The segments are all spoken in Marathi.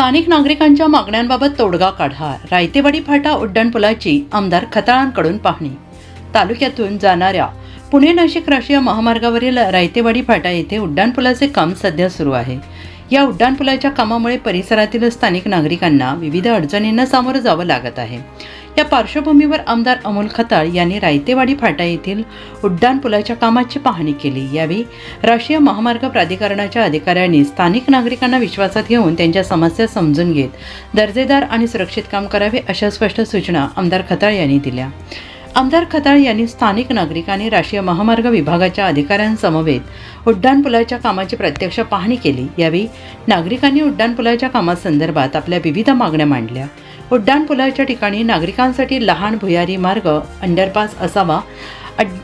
स्थानिक नागरिकांच्या मागण्यांबाबत तोडगा काढा. रायतेवाडी फाटा उड्डाणपुलाची आमदार खताळांकडून पाहणी. तालुक्यातून जाणाऱ्या पुणे नाशिक राष्ट्रीय महामार्गावरील रायतेवाडी फाटा येथे उड्डाणपुलाचे काम सध्या सुरू आहे. या उड्डाणपुलाच्या कामामुळे परिसरातील स्थानिक नागरिकांना विविध अडचणींना सामोरं जावं लागत आहे. या पार्श्वभूमीवर आमदार अमोल खताळ यांनी रायतेवाडी फाटा येथील उड्डाणपुलाच्या कामाची पाहणी केली. यावेळी राष्ट्रीय महामार्ग प्राधिकरणाच्या अधिकाऱ्यांनी स्थानिक नागरिकांना विश्वासात घेऊन त्यांच्या समस्या समजून घेत दर्जेदार आणि सुरक्षित काम करावे अशा स्पष्ट सूचना आमदार खताळ यांनी दिल्या. आमदार खताळ यांनी स्थानिक नागरिकांनी राष्ट्रीय महामार्ग विभागाच्या अधिकाऱ्यांसमवेत उड्डाणपुलाच्या कामाची प्रत्यक्ष पाहणी केली. यावेळी नागरिकांनी उड्डाणपुलाच्या कामासंदर्भात आपल्या विविध मागण्या मांडल्या. उड्डाणपुलाच्या ठिकाणी नागरिकांसाठी लहान भुयारी मार्ग अंडरपास असावा.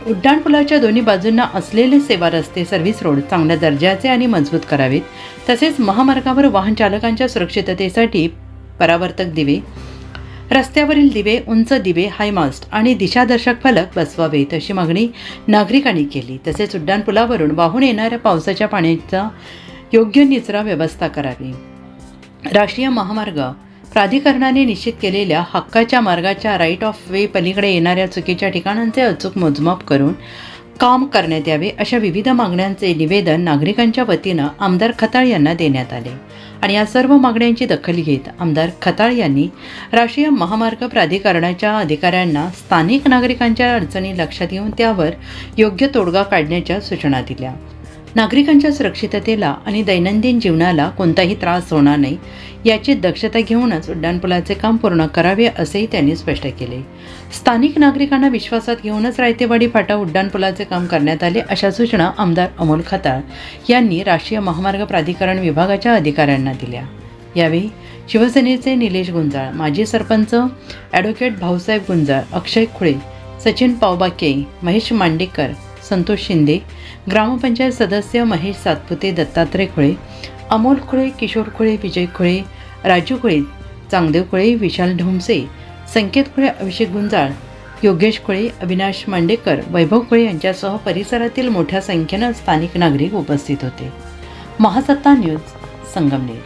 उड्डाणपुलाच्या दोन्ही बाजूंना असलेले सेवा रस्ते सर्व्हिस रोड चांगल्या दर्जाचे आणि मजबूत करावेत. तसेच महामार्गावर वाहन चालकांच्या सुरक्षिततेसाठी परावर्तक दिवे. रस्त्यावरील दिवे उंच दिवे हायमास्ट आणि दिशादर्शक फलक बसवावेत अशी मागणी नागरिकांनी केली. तसेच उड्डाणपुलावरून वाहून येणाऱ्या पावसाच्या पाण्याचा योग्य निचरा व्यवस्था करावी. राष्ट्रीय महामार्ग प्राधिकरणाने निश्चित केलेल्या हक्काच्या मार्गाच्या राईट ऑफ वे पलीकडे येणाऱ्या चुकीच्या ठिकाणांचे अचूक मोजमाप करून काम करण्यात यावे अशा विविध मागण्यांचे निवेदन नागरिकांच्या वतीनं आमदार खताळ यांना देण्यात आले. आणि या सर्व मागण्यांची दखल घेत आमदार खताळ यांनी राष्ट्रीय महामार्ग प्राधिकरणाच्या अधिकाऱ्यांना स्थानिक नागरिकांच्या अडचणी लक्षात घेऊन त्यावर योग्य तोडगा काढण्याच्या सूचना दिल्या. नागरिकांच्या सुरक्षिततेला आणि दैनंदिन जीवनाला कोणताही त्रास होणार नाही याची दक्षता घेऊनच उड्डाणपुलाचे काम पूर्ण करावे असेही त्यांनी स्पष्ट केले. स्थानिक नागरिकांना विश्वासात घेऊनच रायतेवाडी फाटा उड्डाणपुलाचे काम करण्यात आले अशा सूचना आमदार अमोल खताळ यांनी राष्ट्रीय महामार्ग प्राधिकरण विभागाच्या अधिकाऱ्यांना दिल्या. यावेळी शिवसेनेचे निलेश गुंजाळ माजी सरपंच ॲडव्होकेट भाऊसाहेब गुंजाळ अक्षय खुळे सचिन पावबाके महेश मांडेकर संतोष शिंदे ग्रामपंचायत सदस्य महेश सातपुते दत्तात्रय खुळे अमोल खुळे किशोर खुळे विजय खुळे राजू खुळे चांगदेव खुळे विशाल ढोमसे संकेत खुळे अभिषेक गुंजाळ योगेश खुळे अविनाश मांडेकर वैभव खुळे यांच्यासह परिसरातील मोठ्या संख्येनं स्थानिक नागरिक उपस्थित होते. महासत्ता न्यूज संगमनेर.